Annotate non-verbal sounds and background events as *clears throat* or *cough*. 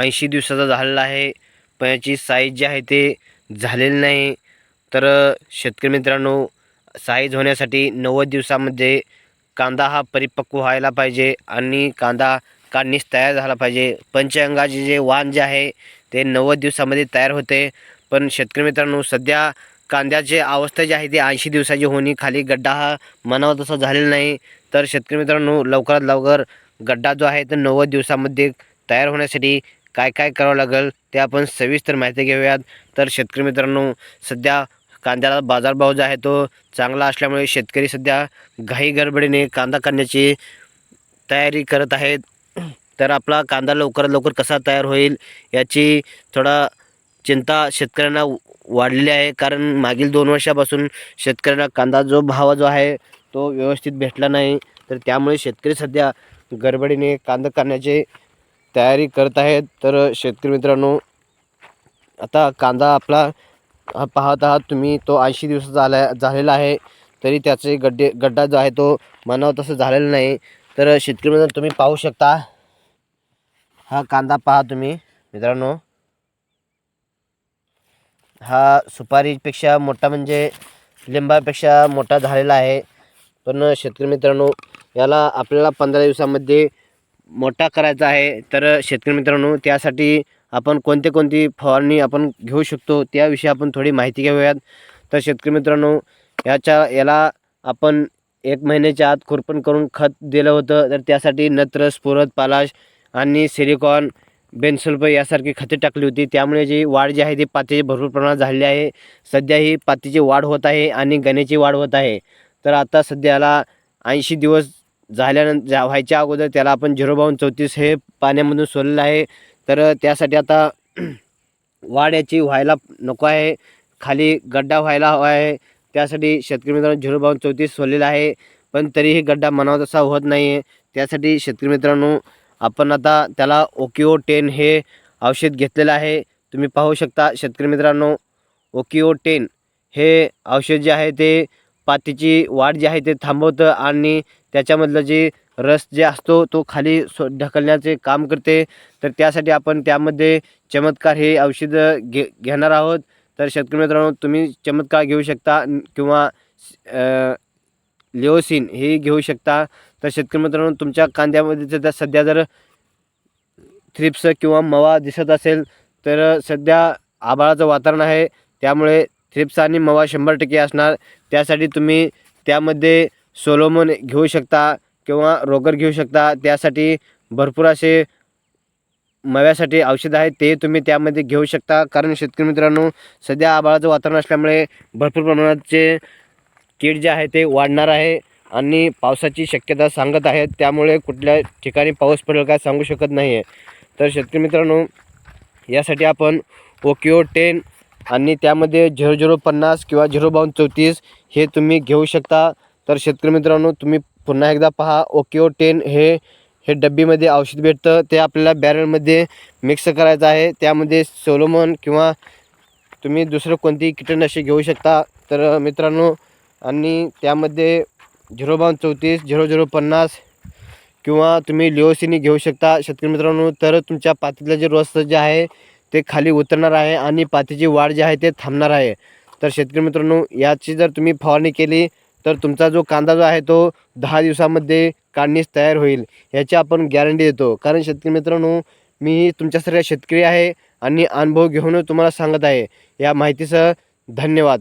ऐंशी दिवसाचा झालेला आहे. पण याची साईज जी आहे ते झालेली नाही. तर शेतकरी मित्रांनो साईज होण्यासाठी नव्वद दिवसामध्ये कांदा हा परिपक्व व्हायला पाहिजे आणि कांदा काढणीस तयार झाला पाहिजे. पंचअंगाचे जे वाण जे आहे ते नव्वद दिवसामध्ये तयार होते. पण शेतकरी मित्रांनो सध्या कांद्याची अवस्था जी आहे ती ऐंशी दिवसाची होणी खाली गड्डा हा मनावा तसा झालेला नाही. तर शेतकरी मित्रांनो लवकरात लवकर गड्डा जो आहे तो नव्वद दिवसामध्ये तयार होण्यासाठी काय काय करावं लागेल ते आपण सविस्तर माहिती घेऊयात. तर शेतकरी मित्रांनो सध्या कांद्याला बाजारभाव जो आहे तो चांगला असल्यामुळे शेतकरी सध्या घाई गडबडीने कांदा काढण्याची तयारी करत आहेत. तर आपला कांदा लवकरात लवकर कसा तयार होईल याची थोडा चिंता शेतकऱ्यांना वाढलेली आहे. कारण मागील दोन वर्षापासून शेतकऱ्यांना कांदा जो भाव जो आहे तो व्यवस्थित भेटला नाही. तर त्यामुळे शेतकरी सध्या गडबडीने कांदा करण्याचे तयारी करत आहेत. तर शेतकरी मित्रांनो आता कांदा आपला पाहत आहात तुम्ही तो ऐंशी दिवसाचा झाला झालेला आहे. तरी त्याचे गड्डे गड्डा जो आहे तो म्हणावं तसं झालेला नाही. तर शेतकरी मित्रांनो तुम्ही पाहू शकता. हा कांदा पहा तुम्ही मित्रांनो. हा सुपारीपेक्षा मोठा म्हणजे लिंबापेक्षा मोठा झालेला आहे. पण शेतकरी मित्रांनो याला आपल्याला पंधरा दिवसामध्ये मोठा करायचा आहे. तर शेतकरी मित्रांनो त्यासाठी आपण कोणते कोणती फवारणी आपण घेऊ शकतो त्याविषयी आपण थोडी माहिती घेऊयात. तर शेतकरी मित्रांनो याच्या याला आपण एक महिन्याच्या आत खुरपण करून खत दिलं होतं. तर त्यासाठी नत्र स्फुरद पालाश आणि सिलिकॉन बेनसल्फ यासारखी खते टाकली होती. त्यामुळे जी वाढ जी आहे ती पातीची भरपूर प्रमाणात झालेली आहे. सध्या ही पातीची वाढ होत आहे आणि गण्याची वाढ होत आहे. तर आता सध्याला ऐंशी दिवस झाल्यानंतर जा व्हायच्या अगोदर त्याला आपण झिरो बावन्न चौतीस हे पाण्यामधून सोडलेलं आहे. तर त्यासाठी आता *clears throat* वाढ याची व्हायला नको आहे. खाली गड्डा व्हायला हवा आहे. त्यासाठी शेतकरी मित्रांनो झिरो बावन्न चौतीस सोडलेला आहे. पण तरीही गड्डा म्हणावा तसा होत नाही आहे त्यासाठी शेतकरी मित्रांनो आपण आता त्याला ओकिओ टेन हे औषध घेतलेलं आहे. तुम्ही पाहू शकता शेतकरी मित्रांनो ओकिओ टेन हे औषध जे आहे ते पातीची वाढ जी आहे ते थांबवतं आणि त्याच्यामधलं जे रस जे असतो तो खाली सो ढकलण्याचे काम करते. तर त्यासाठी आपण त्यामध्ये चमत्कार हे औषधं घे घेणार आहोत. तर शेतकरी मित्रांनो तुम्ही चमत्कार घेऊ शकता किंवा लिओसिन हे घेऊ शकता. तर शेतकरी मित्रांनो तुमच्या कांद्यामध्ये सध्या सध्या जर थ्रिप्स किंवा मवा दिसत असेल तर सध्या आभाळाचं वातावरण आहे. त्यामुळे थ्रिप्स आणि मवा शंभर टक्के असणार. त्यासाठी तुम्ही त्यामध्ये सोलोमन घेऊ शकता किंवा रोगर घेऊ शकता. त्यासाठी भरपूर असे मव्यासाठी औषध आहे ते तुम्ही त्यामध्ये घेऊ शकता. कारण शेतकरी मित्रांनो सध्या आभाळाचं वातावरण असल्यामुळे भरपूर प्रमाणाचे कीड जे आहे ते वाढणार आहे आणि पावसाची शक्यता सांगत आहेत. त्यामुळे कुठल्या ठिकाणी पाऊस पडेल काय सांगू शकत नाही आहे तर शेतकरी मित्रांनो यासाठी आपण ओकिओ टेन आणि त्यामध्ये झिरो झिरो पन्नास किंवा झिरो बावन्न चौतीस हे तुम्ही घेऊ शकता. तर शेतकरी मित्रांनो तुम्ही पुन्हा एकदा पहा ओकेओ टेन हे हे डब्बीमध्ये औषध भेटतं. ते आपल्याला बॅरलमध्ये मिक्स करायचं आहे. त्यामध्ये सोलोमन किंवा तुम्ही दुसरं कोणतीही कीटकनाशक घेऊ शकता. तर मित्रांनो आणि त्यामध्ये झिरो बावन्न चौतीस झिरो झिरो पन्नास किंवा तुम्ही लिओसिनी घेऊ शकता. शेतकरी मित्रांनो तर तुमच्या पातीतलं जे रस जे आहे ते खाली उतरणार आहे आणि पातीची वाढ जी आहे ते थांबणार आहे. तर शेतकरी मित्रांनो याची जर तुम्ही फवारणी केली तर तुमचा जो कांदा जो आहे तो दहा दिवसामध्ये काढणीस तयार होईल याची आपण गॅरंटी देतो. कारण शेतकरी मित्रांनो मी तुमच्यासारखा शेतकरी आहे आणि अनुभव घेऊनच तुम्हाला सांगत आहे. या माहितीसह धन्यवाद.